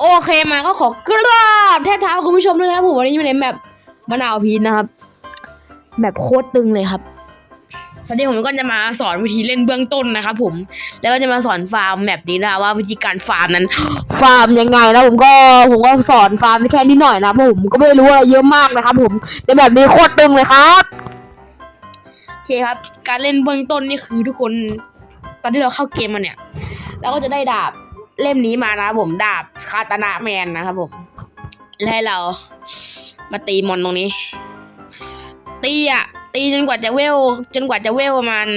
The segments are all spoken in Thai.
โอเคมาก็ขอกราบแทบเท้าคุณผู้ชมด้วยนะครับผมวันนี้อยู่ในแมปมะนาวพีชนะครับแมปโคตรตึงเลยครับวันนี้ผมก็จะมาสอนวิธีเล่นเบื้องต้นนะครับผมแล้วก็จะมาสอนฟาร์มแมปนี้นะว่าวิธีการฟาร์มนั้น ฟาร์มยังไงนะผมก็ผมก็สอนฟาร์มแค่นิดหน่อยนะเพราะผมก็ไม่รู้อะไรเยอะมากนะครับ ผมในแบบนี้โคตรตึงเลยครับโอเคครับ การเล่นเบื้องต้นนี่คือทุกคน ตอนที่เราเข้าเกมมาเนี่ยเราก็จะได้ดาบเล่มนี้มานะครับผมดาบ คาตนะแมนนะครับผมและให้เรามาตีมอนตรงนี้ ตีอะตีจนกว่าจะเวล จนกว่าจะเวลประมัน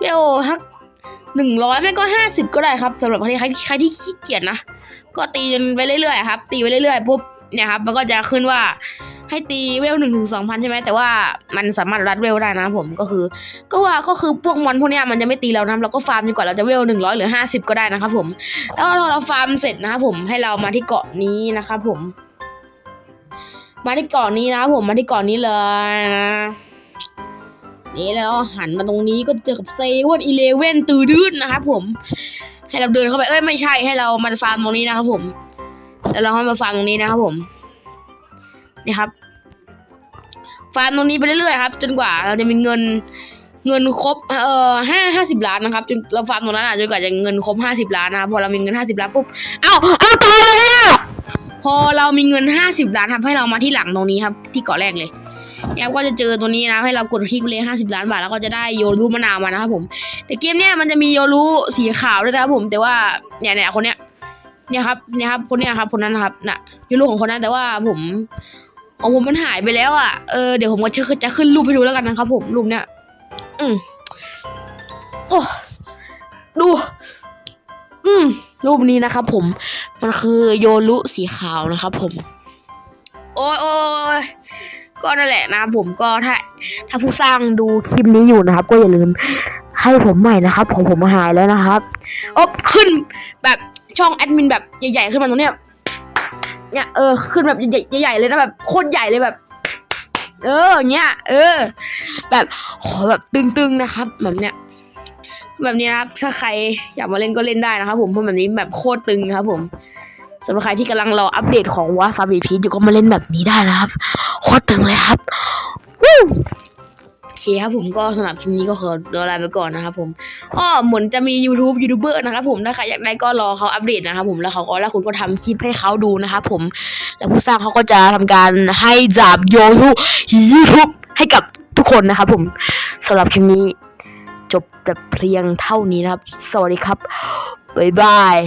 เวลฮักหนึ่งร้อยไม่ก็ห้าสิบก็ได้ครับสำหรับใครใครใครที่ขี้เกียจนะก็ตีจนไปเรื่อยๆครับ ตีไปเรื่อยๆปุ๊บเนี่ยครับ มันก็จะขึ้นว่า ให้ตีเวลหนึ่งถึงสองพันใช่ไหมแต่ว่ามันสามารถรัดเวลได้นะผมก็คือ ก็ว่าก็คือพวกมอนพวกเนี้ยมันจะไม่ตีเรานะเราก็ฟาร์มจนกว่าเราจะเวลหนึ่งร้อยหรือห้าสิบก็ได้นะครับผมแล้วเราเราฟาร์มเสร็จนะครับผมให้เรามาที่เกาะนี้นะครับผม มาที่เกาะนี้นะครับผมมาที่เกาะนี้เลยนะนี่แล้วหันมาตรงนี้ก็เจอกับเซเว่นอีเลเว่นตื่นดื้นนะครับผม ให้เราเดินเข้าไปเอ้ยไม่ใช่ให้เรามาฟาร์มตรงนี้นะครับผมแล้วเราให้มาฟาร์มตรงนี้นะครับผม นี่ครับ ฟาร์มตรงนี้ไปเรื่อยๆครับ จนกว่าเราจะมีเงินเงินครบเอ่อห้าห้าสิบล้านนะครับจนเราฟาร์มตรงนั้นอะจนกว่าจะเงินครบห้าสิบล้านนะครับพอเรามีเงินห้าสิบล้านปุ๊บเอ้าเอ้าตายเลยอะพอเรามีเงินห้าสิบล้านครับให้เรามาที่หลังตรงนี้ครับ ที่เกาะแรกเลยแล้วก็จะเจอตัวนี้นะให้เรากดคลิกไปเลยห้าสิบล้านบาทแล้วก็จะได้โยรุมะนาวมานะครับผม แต่เกมเนี้ยมันจะมีโยรุสีขาวด้วยนะครับผมแต่ว่าเนี่ยเนี่ยคนเนี้ยเนี่ยครับเนี่ยครับคนเนี้ยครับคนนั้นนะครับน่ะโยรุของคนนั้นแต่ว่าผม ของผมมันหายไปแล้วอะ เออเดี๋ยวผมก็จะจะขึ้นรูปให้ดูแล้วกันนะครับ ผมรูปเนี้ย อืมโอ้ดู อืมรูปนี้นะครับผม มันคือโยรุสีขาวนะครับผม โอ้ยโอ้ยก็นั่นแหละนะครับผมก็ถ้า ถ้าผู้สร้างดูคลิปนี้อยู่นะครับ ก็อย่าลืมให้ผมใหม่นะครับของผมหายแล้วนะครับโอ้ขึ้นแบบช่องแอดมินแบบใหญ่ๆขึ้นมาตรงเนี้ย เนี่ยเออขึ้นแบบใหญ่ๆใหญ่เลยนะแบบโคตรใหญ่เลยแบบ เออเนี่ยเออ แบบขอแบบตึงๆนะครับ แบบเนี้ยแบบนี้นะครับ ถ้าใครอยากมาเล่นก็เล่นได้นะครับผมเพราะแบบนี้แบบโคตรตึงนะครับผมสำหรับใครที่กำลังรออัปเดตของวาซาบิพีอยู่ก็มาเล่นแบบนี้ได้นะครับ โคตรตึงเลยครับวู้ อเคครับผมก็สำหรับคลิปนี้ก็ขอตัวลาไปก่อนนะครับผมอ้อเหมือนจะมี YouTube ยูทูบเบอร์นะครับผมถ้าใครอยากได้ก็รอเขาอัปเดตนะครับผมแล้วเขาก็แล้วคุณก็ทำคลิปให้เขาดูนะครับผมแล้วผู้สร้างเขาก็จะทำการให้จาบโยทูยูทูบให้กับทุกคนนะครับผมสำหรับคลิปนี้จบแต่เพียงเท่านี้นะครับ สวัสดีครับบ๊ายบาย